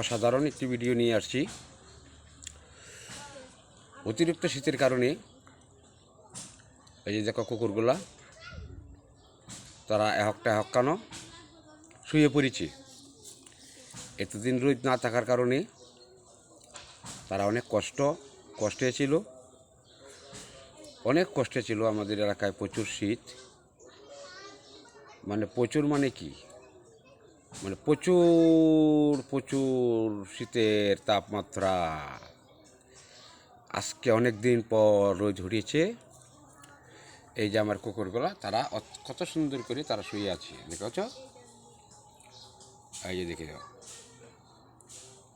অসাধারণ একটি ভিডিও নিয়ে আসছি। অতিরিক্ত শীতের কারণে, এই যে দেখো কুকুরগুলা, তারা এহকটা এহকানো শুয়ে পড়েছে। এতদিন রোদ না থাকার কারণে তারা অনেক কষ্ট, কষ্টে ছিল। অনেক কষ্টে ছিল আমাদের এলাকায় প্রচুর শীত। মানে প্রচুর মানে কি? মানে প্রচুর প্রচুর শীতের তাপমাত্রা। আজকে অনেক দিন পর রোদ উঠিয়েছে এই যে আমার কুকুরগুলা, তারা কত সুন্দর করে তারা শুয়ে আছে দেখেছ এই যে দেখে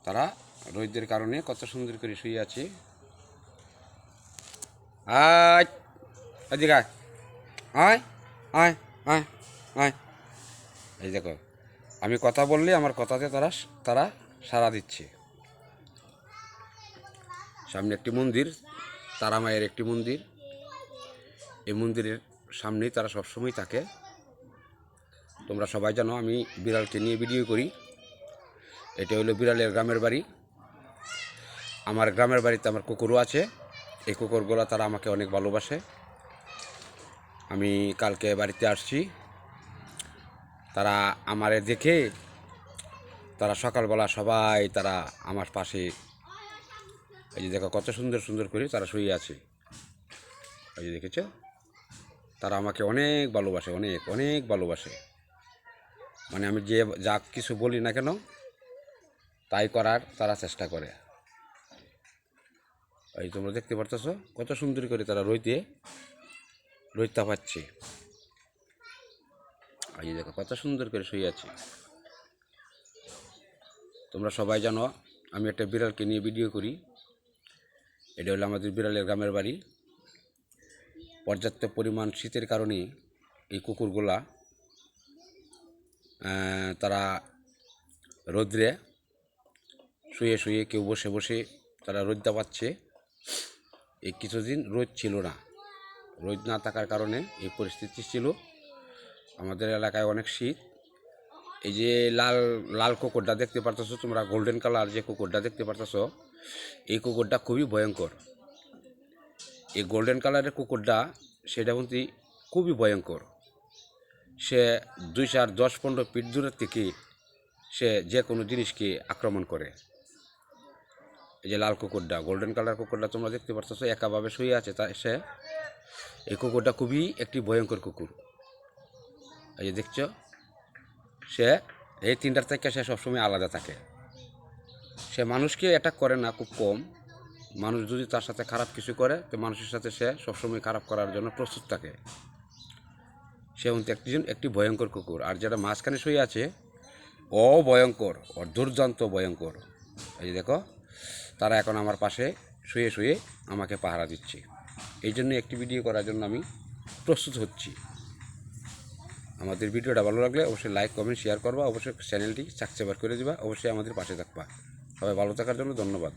তারা রোদের কারণে কত সুন্দর করে শুয়ে আছে। আয় আয়। আয় আয় আয় আয়। এই দেখো আমি কথা বললে, আমার কথাতে তারা তারা সাড়া দিচ্ছে। সামনে একটি মন্দির, তারা মায়ের একটি মন্দির। এই মন্দিরের সামনেই তারা সবসময় থাকে। তোমরা সবাই জানো, আমি বিড়ালকে নিয়ে ভিডিও করি। এটা হলো বিড়ালের গ্রামের বাড়ি। আমার গ্রামের বাড়িতে আমার কুকুরও আছে। এই কুকুরগুলো তারা আমাকে অনেক ভালোবাসে। আমি কালকে বাড়িতে আসছি। তারা আমারে দেখে, তারা সকালবেলা সবাই তারা আমার পাশে, এই যে দেখো কত সুন্দর সুন্দর করে তারা শুয়ে আছে। এই যে দেখেছ? তারা আমাকে অনেক ভালোবাসে, অনেক অনেক ভালোবাসে। মানে আমি যে, যা কিছু বলি না কেন, তাই করার তারা চেষ্টা করে। এই তোমরা দেখতে পারতেছো কত সুন্দর করে তারা রইতে রইতে পাচ্ছে। এই দেখো, কত সুন্দর করে শুয়ে আছে। তোমরা সবাই জানো, আমি একটা বিড়ালকে নিয়ে ভিডিও করি। এটা হলো আমাদের বিড়ালের গ্রামের বাড়ি। পর্যাপ্ত পরিমাণ শীতের কারণে এই কুকুরগুলা তারা রৌদ্রে শুয়ে শুয়ে কেউ বসে বসে তারা রোদটা পাচ্ছে এই কিছুদিন রোদ ছিল না। রোদ না থাকার কারণে এই পরিস্থিতি ছিল। আমাদের এলাকায় অনেক শীত। এই যে লাল লাল কুকুরটা দেখতে পারতেছো তোমরা গোল্ডেন কালার যে কুকুরটা দেখতে পারতেছো, এই কুকুরটা খুবই ভয়ঙ্কর। এই গোল্ডেন কালারের কুকুরটা, সেটা কিন্তু খুবই ভয়ঙ্কর। সে দুই চার দশ পনেরো ফিট দূরের থেকে সে যে কোনো জিনিসকে আক্রমণ করে। এই যে লাল কুকুরটা গোল্ডেন কালার কুকুরটা তোমরা দেখতে পারতেছো, একাভাবে শুয়ে আছে তা সে। এই কুকুরটা খুবই একটি ভয়ঙ্কর কুকুর। এই যে দেখছ, সে এই তিনটার থেকে সে সবসময় আলাদা থাকে। সে মানুষকে অ্যাটাক করে না, খুব কম। মানুষ যদি তার সাথে খারাপ কিছু করে, তো মানুষের সাথে সে সবসময় খারাপ করার জন্য প্রস্তুত থাকে। সে কিন্তু একজন একটি ভয়ঙ্কর কুকুর। আর যেটা মাঝখানে শুয়ে আছে ও ভয়ঙ্কর ও দুর্দান্ত ভয়ঙ্কর। এই যে দেখো, তারা এখন আমার পাশে শুয়ে শুয়ে আমাকে পাহারা দিচ্ছে। এই জন্য একটি ভিডিও করার জন্য আমি প্রস্তুত হচ্ছি। আমাদের ভিডিওটা ভালো লাগলে অবশ্যই লাইক কমেন্ট শেয়ার করবা। অবশ্যই চ্যানেলটি সাবস্ক্রাইব করে দিবা। অবশ্যই আমাদের পাশে থাকবা। সবাই ভালো থাকার জন্য ধন্যবাদ।